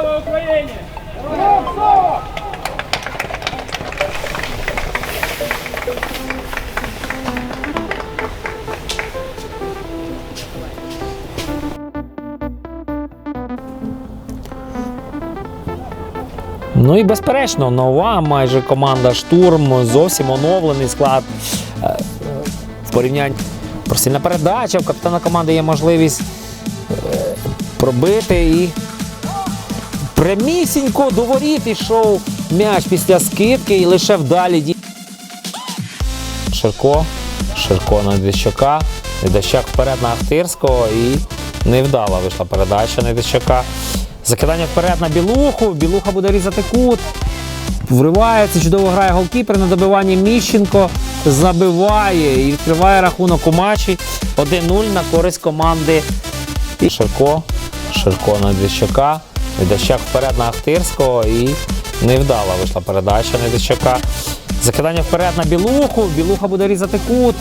Слава Україні! Ну і безперечно, нова майже команда штурм, зовсім оновлений склад. Е, е, В порівнянні просильна передача, в капітана команди є можливість е, пробити і прямісінько до воріт ішов м'яч після скидки і лише вдалі ді. Ширко, Ширко на Дещака, Дещак вперед на Ахтирського і невдала вийшла передача на Дещака. Закидання вперед на Білуху. Білуха буде різати кут. Вривається, чудово грає голкіпер на добиванні Міщенко. Забиває і відкриває рахунок у матчі. 1-0 на користь команди. І Ширко. Ширко на Дещака. Дещак вперед на Ахтирського і невдала вийшла передача на Дещака. Закидання вперед на Білуху. Білуха буде різати кут.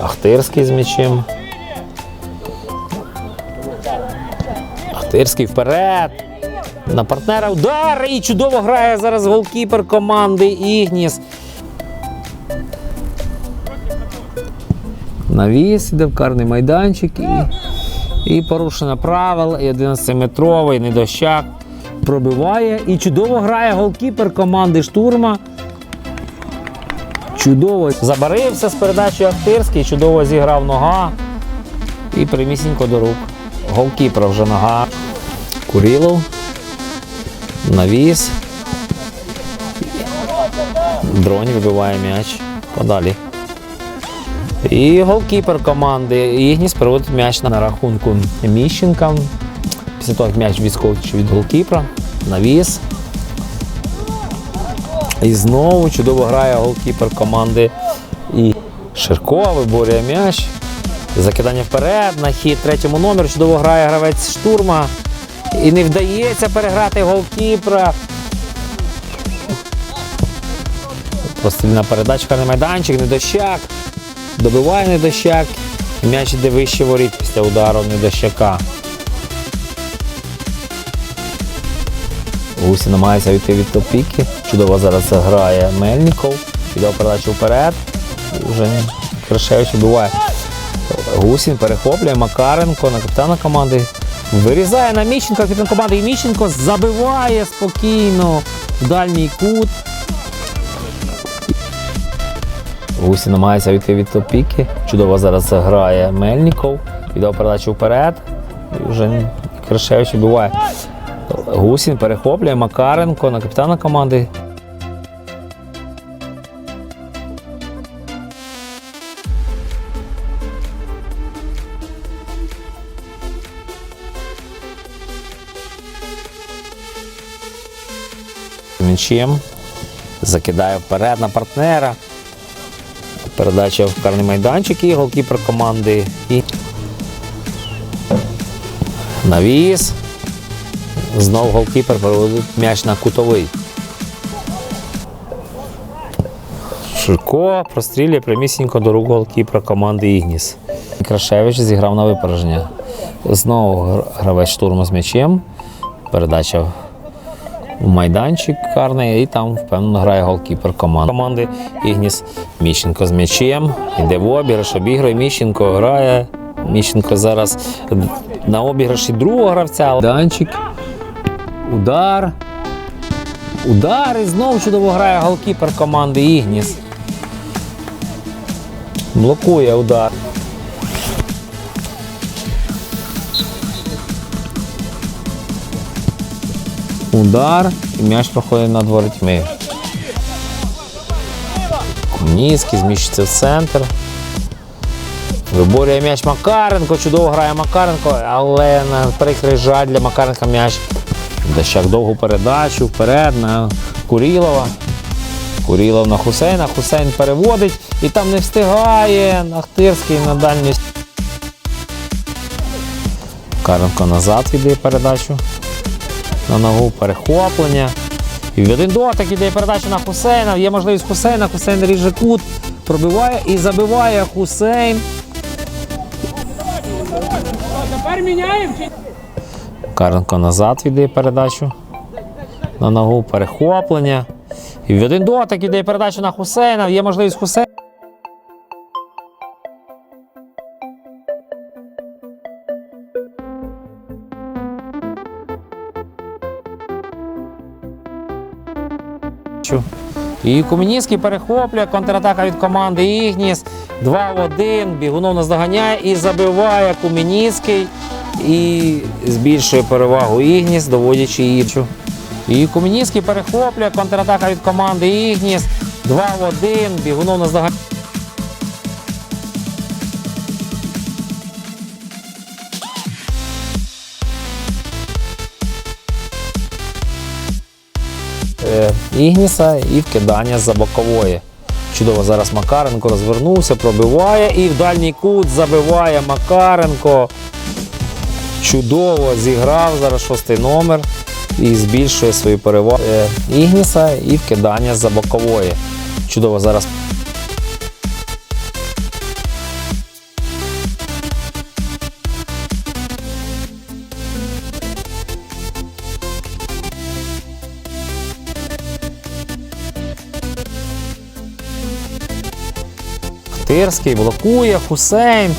Ахтирський з м'ячем. Ахтирський вперед. На партнера удар. І чудово грає зараз голкіпер команди Ігніс. Навіс іде в карний майданчик і, і порушено правил. І 11-метровий недощак пробиває. І чудово грає голкіпер команди штурма. Чудово забарився з передачею Ахтирський, чудово зіграв нога. І прямісінько до рук. Голкіпера вже нога. Курілов. Навіс. Дронь вибиває м'яч. Подалі. І голкіпер команди Ігніс приводить м'яч на рахунку Міщенка. Після того, як м'яч відскочив від голкіпера. Навіс. І знову чудово грає голкіпер команди і Ширко виборює м'яч. Закидання вперед на хід третьому номеру. Чудово грає гравець штурма. І не вдається переграти голкіпера. Прострільна передачка на майданчик, недощак. Добиває недощак. М'яч іде вище воріт після удару недощака. Гусі намагається вийти від топіки. Чудово зараз грає Мельніков. Віддав передачу вперед. Вже Крашевич вибиває. Гусін перехоплює Макаренко на капітана команди. Вирізає на Міщенка, капітан команди і Міщенко забиває спокійно в дальній кут. Гусі намагається вийти від топіки. Чудово зараз грає Мельніков. Віддав передачу вперед. І вже Крашевич вибиває. Гусін перехоплює Макаренко на капітана команди. М'ячем. Закидає вперед на партнера. Передача в карний майданчик і голкіпер команди. І навіс. Знов голкіпер переводить м'яч на кутовий. Ширко прострілює прямісінько до рук голкіпера команди Ігніс. Крашевич зіграв на випередження. Знову гравець штурму з м'ячем. Передача майданчик карний, і там впевнено грає голкіпер команди. команди Ігніс Міщенко з м'ячем. Іде в обіграш, обігрує Міщенко, грає. Міщенко зараз на обіграші другого гравця. Майданчик. Удар. Удар і знову чудово грає голкіпер команди Ігніс. Блокує удар. Удар і м'яч проходить над воротьми. Кумніцький зміщиться в центр. Виборює м'яч Макаренко, чудово грає Макаренко, але на прикрий жаль для Макаренка м'яч. Дещак довгу передачу вперед на Курілова. Курілов на Хусейна. Хусейн переводить і там не встигає. Ахтирський на дальню. Макаренко назад віддає передачу. На ногу перехоплення. І в один дотик іде передача на Хусейна. Є можливість Хусейна. Хусейн ріже кут, пробиває і забиває Хусейн. Тепер міняємо Каренко назад віддає передачу. На ногу перехоплення. І в один дотик іде передача на Хусейна. Є можливість Хусейна. І Кумініський перехоплює, контратака від команди Ігніс. 2 в 1. Бігунов наздоганяє і забиває Кумініський. І збільшує перевагу Ігніс, доводячи Ірчу. І Кумініський перехоплює, контратака від команди Ігніс. 2 в 1. Бігунов наздоганяє. Ігніса і вкидання за бокової. Чудово зараз Макаренко розвернувся, пробиває і в дальній кут забиває Макаренко. Чудово зіграв зараз шостий номер і збільшує свою перевагу е, Ігніса і вкидання за бокової. Чудово зараз. Тирський блокує Хусейн.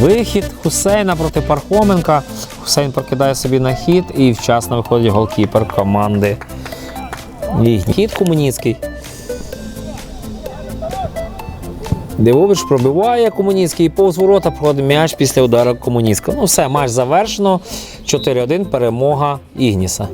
Вихід Хусейна проти Пархоменка. Хусейн прокидає собі на хід і вчасно виходить голкіпер команди. Їхній хід Комуніцький. Дивович пробиває Комуніцький і повз ворота проходить м'яч після удару Комуніцького. Ну все, матч завершено. 4-1 перемога Ігніса.